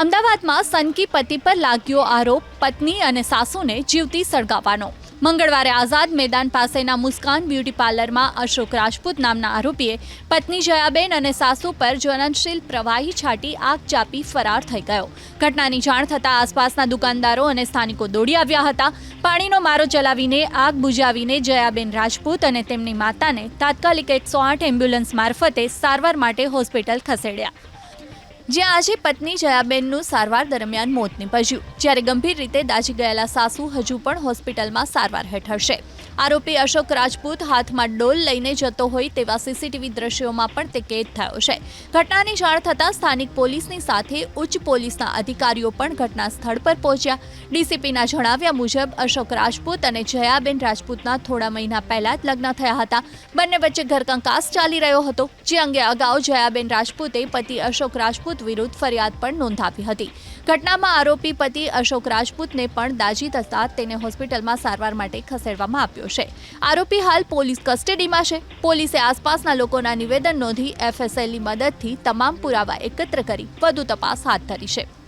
અમદાવાદમાં સનકી પતિ પર લાગ્યો આરોપ, પત્ની અને સાસુને જીવતી સળગાવવાનો. મંગળવારે આઝાદ મેદાન પાસેના મુસ્કાન બ્યુટી પાર્લરમાં અશોક રાજપૂત નામના આરોપીએ પત્ની જયાબેન અને સાસુ પર જ્વલનશીલ પ્રવાહી છાંટી આગ ચાપી ફરાર થઈ ગયો. ઘટનાની જાણ થતાં આસપાસના દુકાનદારો અને સ્થાનિકો દોડી આવ્યા હતા. પાણીનો મારો ચલાવીને આગ બુજાવીને જયાબેન રાજપૂત અને તેમની માતાને તાત્કાલિક એકસો આઠ એમ્બ્યુલન્સ મારફતે સારવાર માટે હોસ્પિટલ ખસેડ્યા. જ્યાં આજે પત્ની જયાબેનનું સારવાર દરમિયાન મોત નીપજ્યું. જ્યારે ગંભીર રીતે દાઝી ગયેલા સાસુ હજુ પણ હોસ્પિટલમાં સારવાર હેઠળ છે. આરોપી અશોક રાજપૂત હાથમાં ડોલ લઈને જતો હોય તેવા સીસીટીવી દ્રશ્યોમાં પણ તે કેદ થયો છે. ઘટનાની જાણ થતાં સ્થાનિક પોલીસની સાથે ઉચ્ચ પોલીસના અધિકારીઓ પણ ઘટના સ્થળ પર પહોંચ્યા. ડીસીપીના જણાવ્યા મુજબ, અશોક રાજપૂત અને જયાબેન રાજપૂતના થોડા મહિના પહેલા જ લગ્ન થયા હતા. બંને વચ્ચે ઘરકંકાસ ચાલી રહ્યો હતો. જે અંગે અગાઉ જયાબેન રાજપૂતે પતિ અશોક રાજપૂત વિરુદ્ધ ફરિયાદ પણ નોંધાવી હતી. ઘટનામાં આરોપી પતિ અશોક રાજપૂતને પણ દાજી થતાં તેને હોસ્પિટલમાં સારવાર માટે ખસેડવામાં આવ્યો છે. આરોપી હાલ પોલીસ કસ્ટડીમાં છે. પોલીસે આસપાસના લોકોના નિવેદન નોંધી એફએસએલની મદદથી તમામ પુરાવા એકત્ર કરી વધુ તપાસ હાથ ધરી છે.